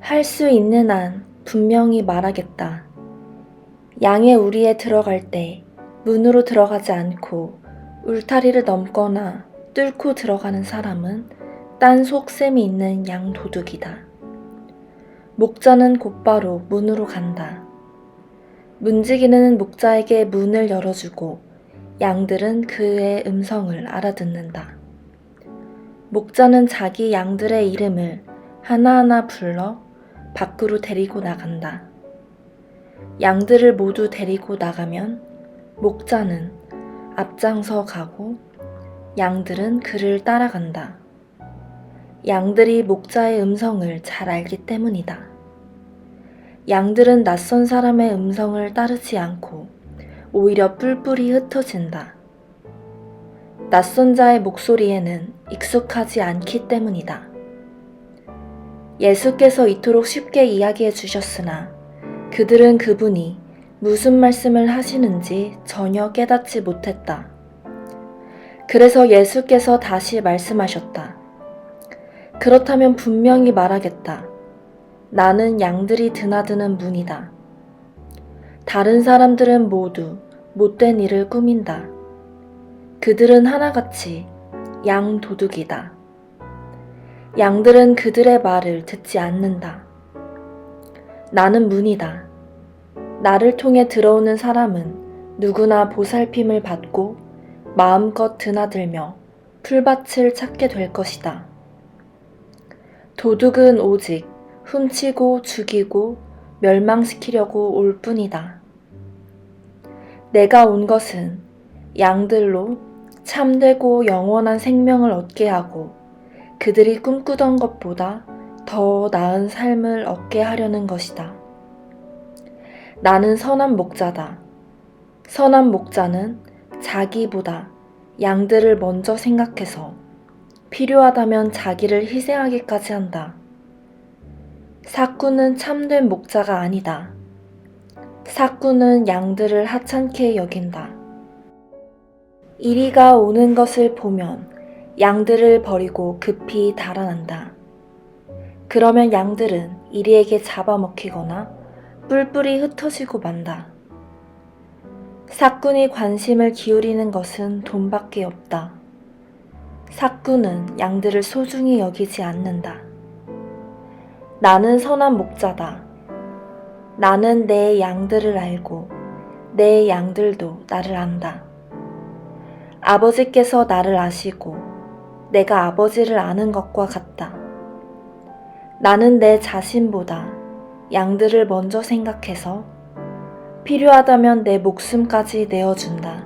할 수 있는 한 분명히 말하겠다. 양의 우리에 들어갈 때 문으로 들어가지 않고 울타리를 넘거나 뚫고 들어가는 사람은 딴 속셈이 있는 양 도둑이다. 목자는 곧바로 문으로 간다. 문지기는 목자에게 문을 열어주고 양들은 그의 음성을 알아듣는다. 목자는 자기 양들의 이름을 하나하나 불러 밖으로 데리고 나간다. 양들을 모두 데리고 나가면 목자는 앞장서 가고 양들은 그를 따라간다. 양들이 목자의 음성을 잘 알기 때문이다. 양들은 낯선 사람의 음성을 따르지 않고 오히려 뿔뿔이 흩어진다. 낯선 자의 목소리에는 익숙하지 않기 때문이다. 예수께서 이토록 쉽게 이야기해 주셨으나 그들은 그분이 무슨 말씀을 하시는지 전혀 깨닫지 못했다. 그래서 예수께서 다시 말씀하셨다. 그렇다면 분명히 말하겠다. 나는 양들이 드나드는 문이다. 다른 사람들은 모두 못된 일을 꾸민다. 그들은 하나같이 양 도둑이다. 양들은 그들의 말을 듣지 않는다. 나는 문이다. 나를 통해 들어오는 사람은 누구나 보살핌을 받고 마음껏 드나들며 풀밭을 찾게 될 것이다. 도둑은 오직 훔치고 죽이고 멸망시키려고 올 뿐이다. 내가 온 것은 양들로 참되고 영원한 생명을 얻게 하고 그들이 꿈꾸던 것보다 더 나은 삶을 얻게 하려는 것이다. 나는 선한 목자다. 선한 목자는 자기보다 양들을 먼저 생각해서 필요하다면 자기를 희생하기까지 한다. 사꾸는 참된 목자가 아니다. 사꾸는 양들을 하찮게 여긴다. 이리가 오는 것을 보면 양들을 버리고 급히 달아난다. 그러면 양들은 이리에게 잡아먹히거나 뿔뿔이 흩어지고 만다. 사꾼이 관심을 기울이는 것은 돈밖에 없다. 사꾼은 양들을 소중히 여기지 않는다. 나는 선한 목자다. 나는 내 양들을 알고 내 양들도 나를 안다. 아버지께서 나를 아시고 내가 아버지를 아는 것과 같다. 나는 내 자신보다 양들을 먼저 생각해서 필요하다면 내 목숨까지 내어준다.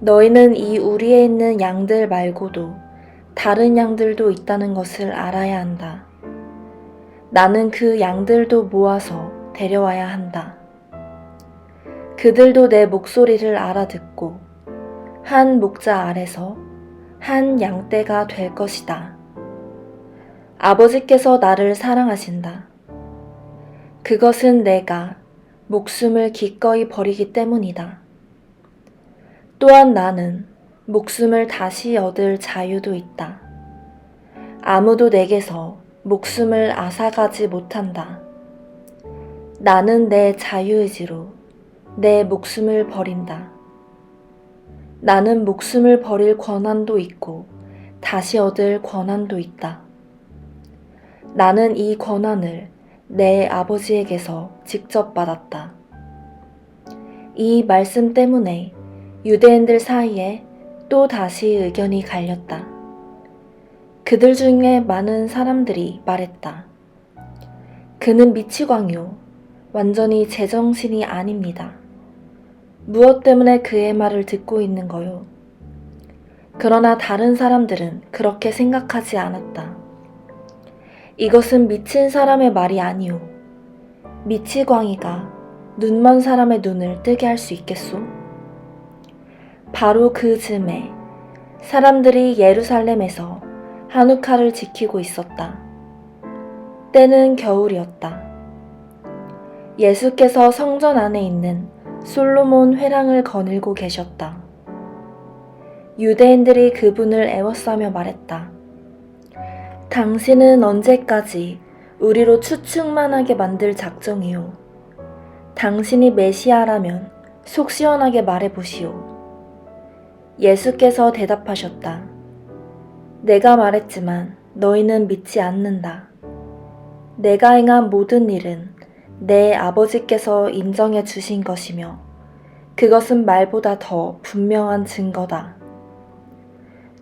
너희는 이 우리에 있는 양들 말고도 다른 양들도 있다는 것을 알아야 한다. 나는 그 양들도 모아서 데려와야 한다. 그들도 내 목소리를 알아듣고 한 목자 아래서 한 양떼가 될 것이다. 아버지께서 나를 사랑하신다. 그것은 내가 목숨을 기꺼이 버리기 때문이다. 또한 나는 목숨을 다시 얻을 자유도 있다. 아무도 내게서 목숨을 앗아가지 못한다. 나는 내 자유의지로 내 목숨을 버린다. 나는 목숨을 버릴 권한도 있고 다시 얻을 권한도 있다. 나는 이 권한을 내 아버지에게서 직접 받았다. 이 말씀 때문에 유대인들 사이에 또 다시 의견이 갈렸다. 그들 중에 많은 사람들이 말했다. 그는 미치광요. 완전히 제정신이 아닙니다. 무엇 때문에 그의 말을 듣고 있는 거요? 그러나 다른 사람들은 그렇게 생각하지 않았다. 이것은 미친 사람의 말이 아니오. 미치광이가 눈먼 사람의 눈을 뜨게 할 수 있겠소? 바로 그 즈음에 사람들이 예루살렘에서 한우카를 지키고 있었다. 때는 겨울이었다. 예수께서 성전 안에 있는 솔로몬 회랑을 거닐고 계셨다. 유대인들이 그분을 애워싸며 말했다. 당신은 언제까지 우리로 추측만 하게 만들 작정이요. 당신이 메시아라면 속 시원하게 말해보시오. 예수께서 대답하셨다. 내가 말했지만 너희는 믿지 않는다. 내가 행한 모든 일은 내 아버지께서 인정해 주신 것이며 그것은 말보다 더 분명한 증거다.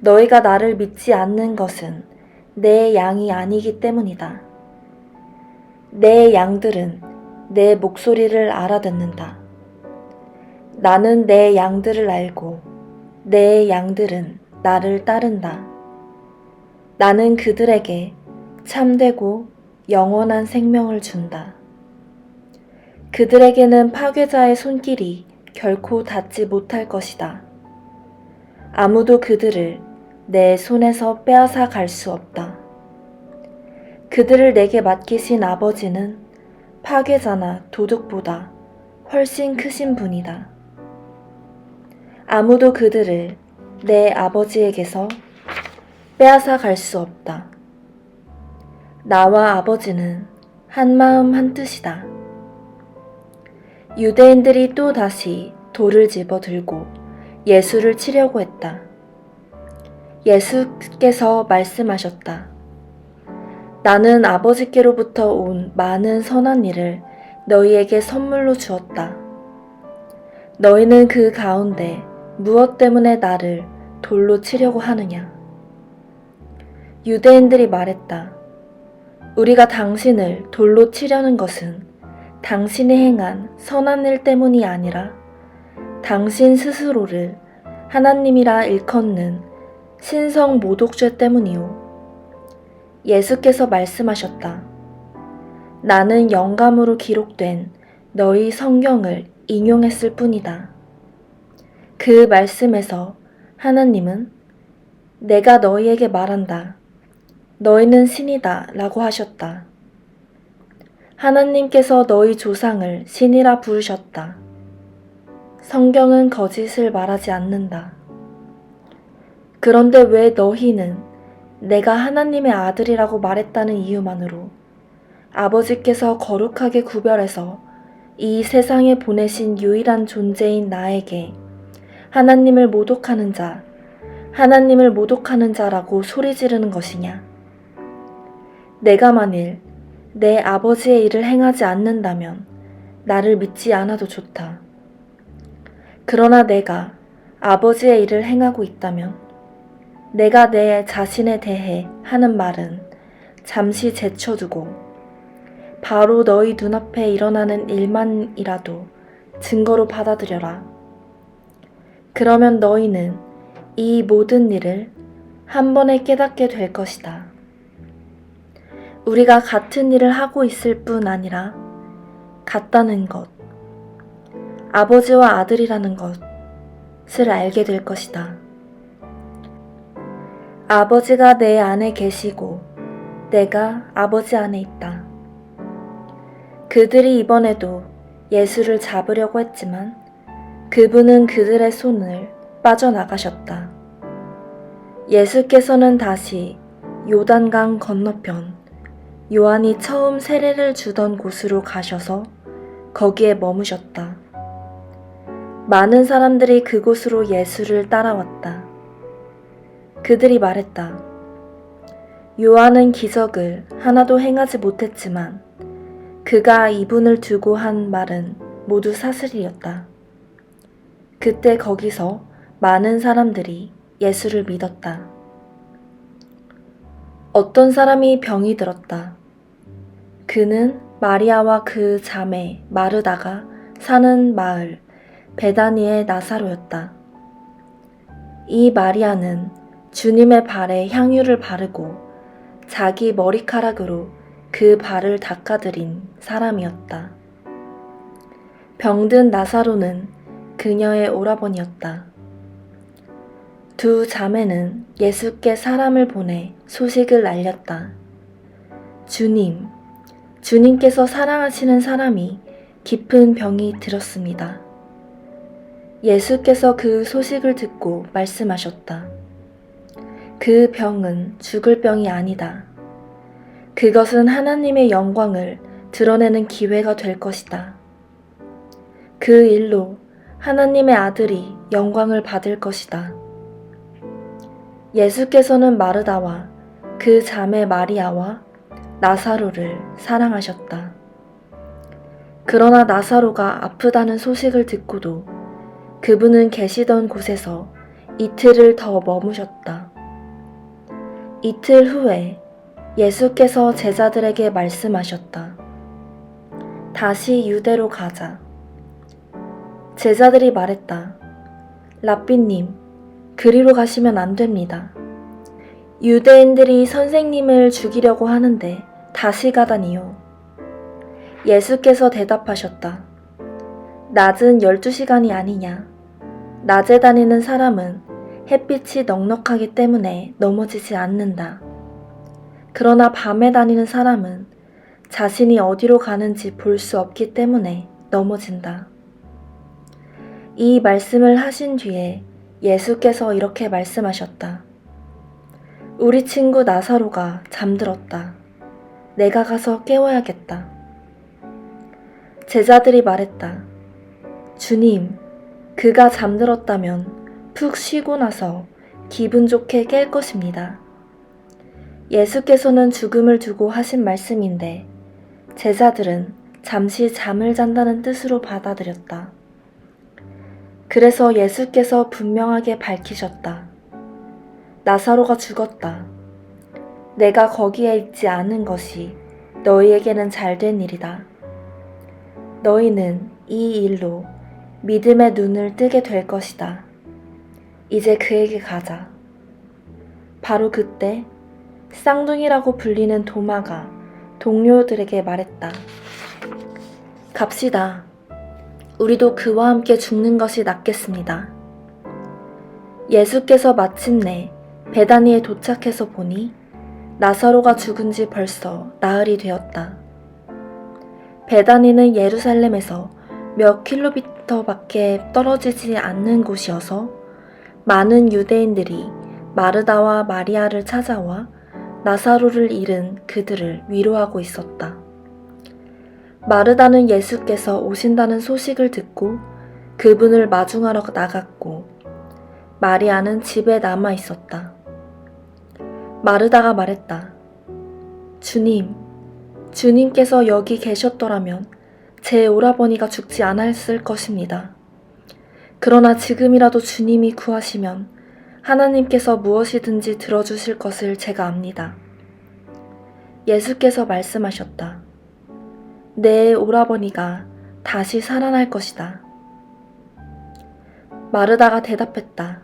너희가 나를 믿지 않는 것은 내 양이 아니기 때문이다. 내 양들은 내 목소리를 알아듣는다. 나는 내 양들을 알고 내 양들은 나를 따른다. 나는 그들에게 참되고 영원한 생명을 준다. 그들에게는 파괴자의 손길이 결코 닿지 못할 것이다. 아무도 그들을 내 손에서 빼앗아 갈 수 없다. 그들을 내게 맡기신 아버지는 파괴자나 도둑보다 훨씬 크신 분이다. 아무도 그들을 내 아버지에게서 빼앗아 갈 수 없다. 나와 아버지는 한 마음 한 뜻이다. 유대인들이 또 다시 돌을 집어 들고 예수를 치려고 했다. 예수께서 말씀하셨다. 나는 아버지께로부터 온 많은 선한 일을 너희에게 선물로 주었다. 너희는 그 가운데 무엇 때문에 나를 돌로 치려고 하느냐? 유대인들이 말했다. 우리가 당신을 돌로 치려는 것은 당신이 행한 선한 일 때문이 아니라 당신 스스로를 하나님이라 일컫는 신성 모독죄 때문이요. 예수께서 말씀하셨다. 나는 영감으로 기록된 너희 성경을 인용했을 뿐이다. 그 말씀에서 하나님은 내가 너희에게 말한다. 너희는 신이다 라고 하셨다. 하나님께서 너희 조상을 신이라 부르셨다. 성경은 거짓을 말하지 않는다. 그런데 왜 너희는 내가 하나님의 아들이라고 말했다는 이유만으로 아버지께서 거룩하게 구별해서 이 세상에 보내신 유일한 존재인 나에게 하나님을 모독하는 자, 하나님을 모독하는 자라고 소리 지르는 것이냐? 내가 만일 내 아버지의 일을 행하지 않는다면 나를 믿지 않아도 좋다. 그러나 내가 아버지의 일을 행하고 있다면 내가 내 자신에 대해 하는 말은 잠시 제쳐두고 바로 너희 눈앞에 일어나는 일만이라도 증거로 받아들여라. 그러면 너희는 이 모든 일을 한 번에 깨닫게 될 것이다. 우리가 같은 일을 하고 있을 뿐 아니라 같다는 것, 아버지와 아들이라는 것을 알게 될 것이다. 아버지가 내 안에 계시고 내가 아버지 안에 있다. 그들이 이번에도 예수를 잡으려고 했지만 그분은 그들의 손을 빠져나가셨다. 예수께서는 다시 요단강 건너편 요한이 처음 세례를 주던 곳으로 가셔서 거기에 머무셨다. 많은 사람들이 그곳으로 예수를 따라왔다. 그들이 말했다. 요한은 기적을 하나도 행하지 못했지만 그가 이분을 두고 한 말은 모두 사실이었다. 그때 거기서 많은 사람들이 예수를 믿었다. 어떤 사람이 병이 들었다. 그는 마리아와 그 자매 마르다가 사는 마을 베다니의 나사로였다. 이 마리아는 주님의 발에 향유를 바르고 자기 머리카락으로 그 발을 닦아드린 사람이었다. 병든 나사로는 그녀의 오라버니였다. 두 자매는 예수께 사람을 보내 소식을 알렸다. 주님, 주님께서 사랑하시는 사람이 깊은 병이 들었습니다. 예수께서 그 소식을 듣고 말씀하셨다. 그 병은 죽을 병이 아니다. 그것은 하나님의 영광을 드러내는 기회가 될 것이다. 그 일로 하나님의 아들이 영광을 받을 것이다. 예수께서는 마르다와 그 자매 마리아와 나사로를 사랑하셨다. 그러나 나사로가 아프다는 소식을 듣고도 그분은 계시던 곳에서 이틀을 더 머무셨다. 이틀 후에 예수께서 제자들에게 말씀하셨다. 다시 유대로 가자. 제자들이 말했다. 라삐님, 그리로 가시면 안 됩니다. 유대인들이 선생님을 죽이려고 하는데 다시 가다니요. 예수께서 대답하셨다. 낮은 12시간이 아니냐. 낮에 다니는 사람은 햇빛이 넉넉하기 때문에 넘어지지 않는다. 그러나 밤에 다니는 사람은 자신이 어디로 가는지 볼 수 없기 때문에 넘어진다. 이 말씀을 하신 뒤에 예수께서 이렇게 말씀하셨다. 우리 친구 나사로가 잠들었다. 내가 가서 깨워야겠다. 제자들이 말했다. 주님, 그가 잠들었다면 푹 쉬고 나서 기분 좋게 깰 것입니다. 예수께서는 죽음을 두고 하신 말씀인데 제자들은 잠시 잠을 잔다는 뜻으로 받아들였다. 그래서 예수께서 분명하게 밝히셨다. 나사로가 죽었다. 내가 거기에 있지 않은 것이 너희에게는 잘된 일이다. 너희는 이 일로 믿음의 눈을 뜨게 될 것이다. 이제 그에게 가자. 바로 그때 쌍둥이라고 불리는 도마가 동료들에게 말했다. 갑시다. 우리도 그와 함께 죽는 것이 낫겠습니다. 예수께서 마침내 베다니에 도착해서 보니 나사로가 죽은 지 벌써 나흘이 되었다. 베다니는 예루살렘에서 몇 킬로미터 밖에 떨어지지 않는 곳이어서 많은 유대인들이 마르다와 마리아를 찾아와 나사로를 잃은 그들을 위로하고 있었다. 마르다는 예수께서 오신다는 소식을 듣고 그분을 마중하러 나갔고 마리아는 집에 남아 있었다. 마르다가 말했다. 주님, 주님께서 여기 계셨더라면 제 오라버니가 죽지 않았을 것입니다. 그러나 지금이라도 주님이 구하시면 하나님께서 무엇이든지 들어주실 것을 제가 압니다. 예수께서 말씀하셨다. 내 오라버니가 다시 살아날 것이다. 마르다가 대답했다.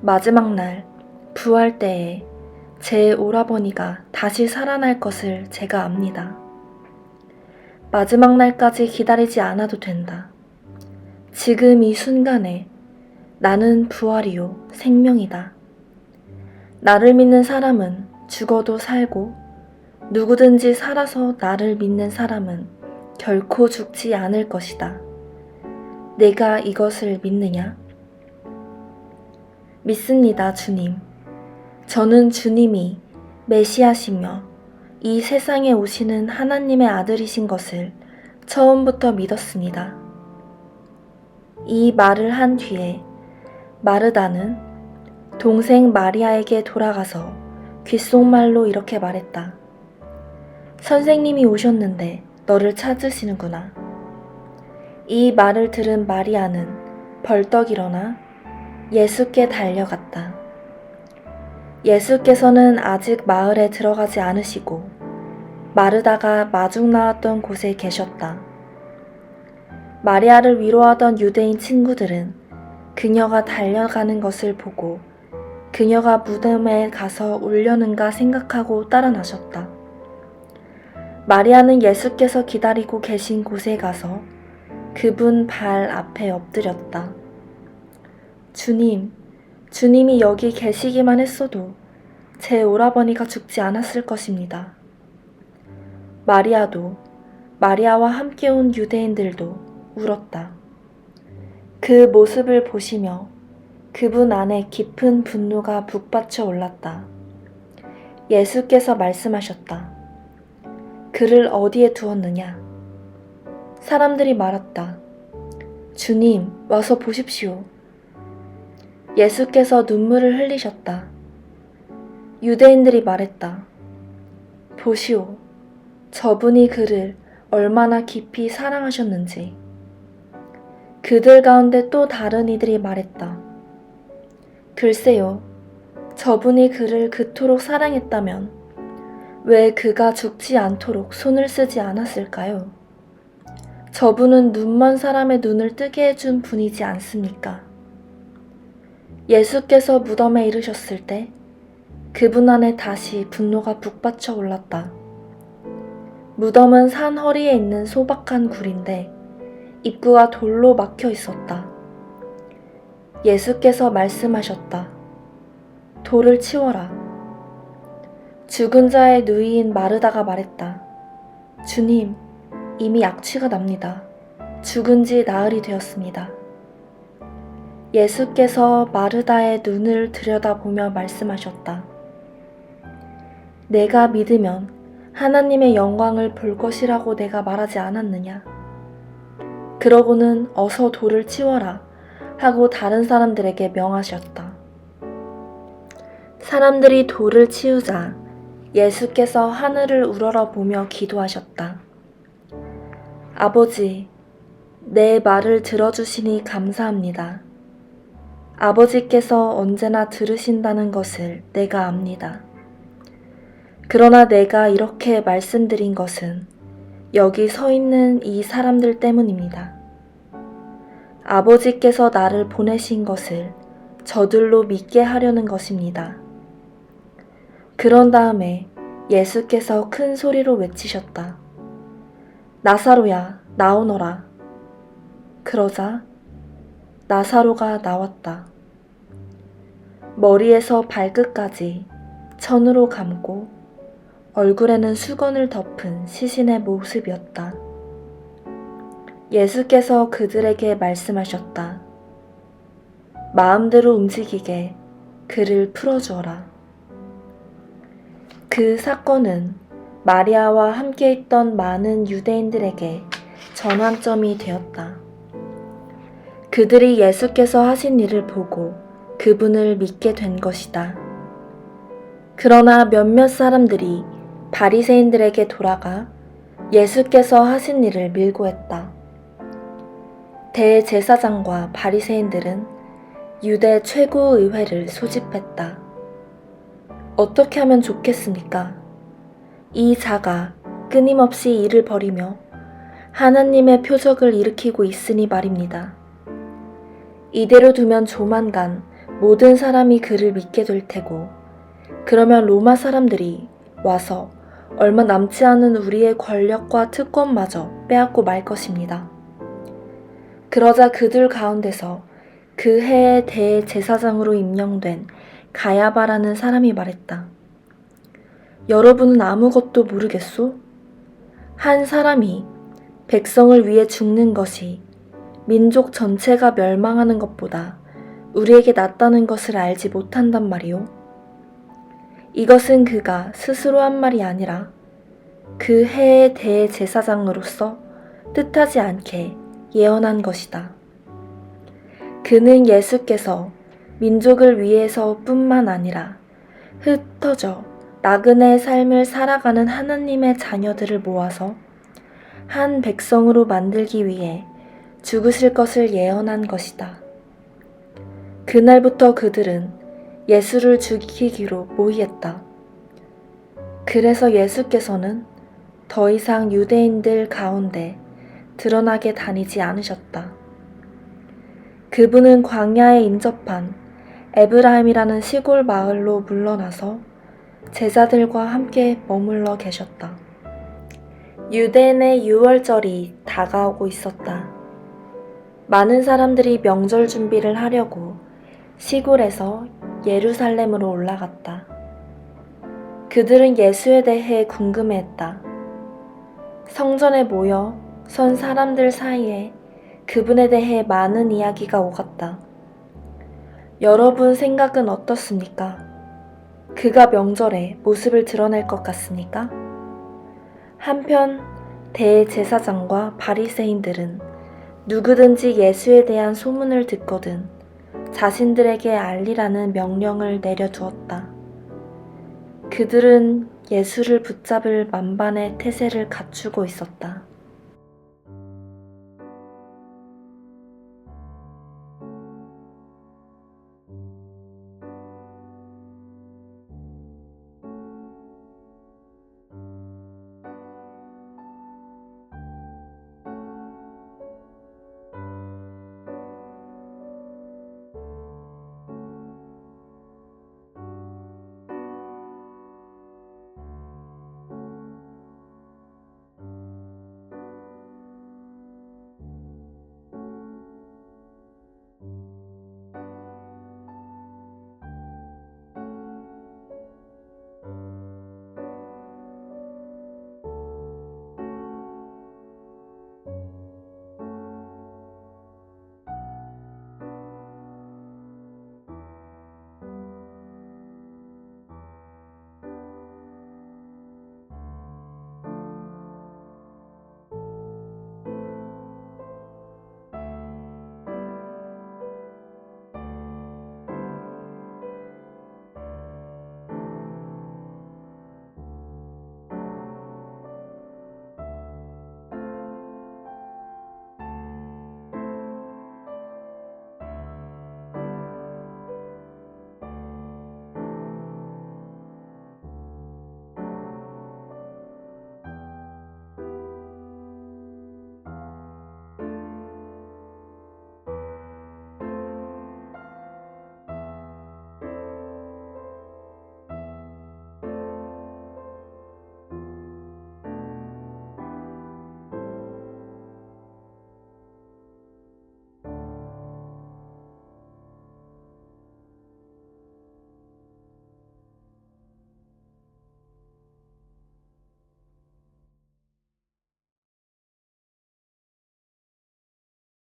마지막 날, 부활 때에 제 오라버니가 다시 살아날 것을 제가 압니다. 마지막 날까지 기다리지 않아도 된다. 지금 이 순간에 나는 부활이요 생명이다. 나를 믿는 사람은 죽어도 살고 누구든지 살아서 나를 믿는 사람은 결코 죽지 않을 것이다. 내가 이것을 믿느냐? 믿습니다, 주님. 저는 주님이 메시아시며 이 세상에 오시는 하나님의 아들이신 것을 처음부터 믿었습니다. 이 말을 한 뒤에 마르다는 동생 마리아에게 돌아가서 귓속말로 이렇게 말했다. 선생님이 오셨는데 너를 찾으시는구나. 이 말을 들은 마리아는 벌떡 일어나 예수께 달려갔다. 예수께서는 아직 마을에 들어가지 않으시고 마르다가 마중 나왔던 곳에 계셨다. 마리아를 위로하던 유대인 친구들은 그녀가 달려가는 것을 보고 그녀가 무덤에 가서 울려는가 생각하고 따라 나셨다. 마리아는 예수께서 기다리고 계신 곳에 가서 그분 발 앞에 엎드렸다. 주님, 주님이 여기 계시기만 했어도 제 오라버니가 죽지 않았을 것입니다. 마리아도 마리아와 함께 온 유대인들도 울었다. 그 모습을 보시며 그분 안에 깊은 분노가 북받쳐 올랐다. 예수께서 말씀하셨다. 그를 어디에 두었느냐? 사람들이 말했다. 주님, 와서 보십시오. 예수께서 눈물을 흘리셨다. 유대인들이 말했다. 보시오. 저분이 그를 얼마나 깊이 사랑하셨는지. 그들 가운데 또 다른 이들이 말했다. 글쎄요. 저분이 그를 그토록 사랑했다면 왜 그가 죽지 않도록 손을 쓰지 않았을까요? 저분은 눈먼 사람의 눈을 뜨게 해준 분이지 않습니까? 예수께서 무덤에 이르셨을 때 그분 안에 다시 분노가 북받쳐 올랐다. 무덤은 산 허리에 있는 소박한 굴인데 입구가 돌로 막혀 있었다. 예수께서 말씀하셨다. 돌을 치워라. 죽은 자의 누이인 마르다가 말했다. 주님, 이미 악취가 납니다. 죽은 지 나흘이 되었습니다. 예수께서 마르다의 눈을 들여다보며 말씀하셨다. 내가 믿으면 하나님의 영광을 볼 것이라고 내가 말하지 않았느냐? 그러고는 어서 돌을 치워라 하고 다른 사람들에게 명하셨다. 사람들이 돌을 치우자 예수께서 하늘을 우러러 보며 기도하셨다. 아버지, 내 말을 들어주시니 감사합니다. 아버지께서 언제나 들으신다는 것을 내가 압니다. 그러나 내가 이렇게 말씀드린 것은 여기 서 있는 이 사람들 때문입니다. 아버지께서 나를 보내신 것을 저들로 믿게 하려는 것입니다. 그런 다음에 예수께서 큰 소리로 외치셨다. 나사로야, 나오너라. 그러자 나사로가 나왔다. 머리에서 발끝까지 천으로 감고 얼굴에는 수건을 덮은 시신의 모습이었다. 예수께서 그들에게 말씀하셨다. 마음대로 움직이게 그를 풀어주어라. 그 사건은 마리아와 함께 있던 많은 유대인들에게 전환점이 되었다. 그들이 예수께서 하신 일을 보고 그분을 믿게 된 것이다. 그러나 몇몇 사람들이 바리새인들에게 돌아가 예수께서 하신 일을 밀고 했다. 대제사장과 바리새인들은 유대 최고 의회를 소집했다. 어떻게 하면 좋겠습니까? 이 자가 끊임없이 일을 벌이며 하나님의 표적을 일으키고 있으니 말입니다. 이대로 두면 조만간 모든 사람이 그를 믿게 될 테고, 그러면 로마 사람들이 와서 얼마 남지 않은 우리의 권력과 특권마저 빼앗고 말 것입니다. 그러자 그들 가운데서 그 해의 대제사장으로 임명된 가야바라는 사람이 말했다. 여러분은 아무것도 모르겠소? 한 사람이 백성을 위해 죽는 것이 민족 전체가 멸망하는 것보다 우리에게 낫다는 것을 알지 못한단 말이오. 이것은 그가 스스로 한 말이 아니라 그 해의 대제사장으로서 뜻하지 않게 예언한 것이다. 그는 예수께서 민족을 위해서 뿐만 아니라 흩어져 나그네 삶을 살아가는 하나님의 자녀들을 모아서 한 백성으로 만들기 위해 죽으실 것을 예언한 것이다. 그날부터 그들은 예수를 죽이기로 모의했다. 그래서 예수께서는 더 이상 유대인들 가운데 드러나게 다니지 않으셨다. 그분은 광야에 인접한 에브라임이라는 시골 마을로 물러나서 제자들과 함께 머물러 계셨다. 유대인의 유월절이 다가오고 있었다. 많은 사람들이 명절 준비를 하려고 시골에서 예루살렘으로 올라갔다. 그들은 예수에 대해 궁금해했다. 성전에 모여 선 사람들 사이에 그분에 대해 많은 이야기가 오갔다. 여러분 생각은 어떻습니까? 그가 명절에 모습을 드러낼 것 같습니까? 한편 대제사장과 바리새인들은 누구든지 예수에 대한 소문을 듣거든 자신들에게 알리라는 명령을 내려두었다. 그들은 예수를 붙잡을 만반의 태세를 갖추고 있었다.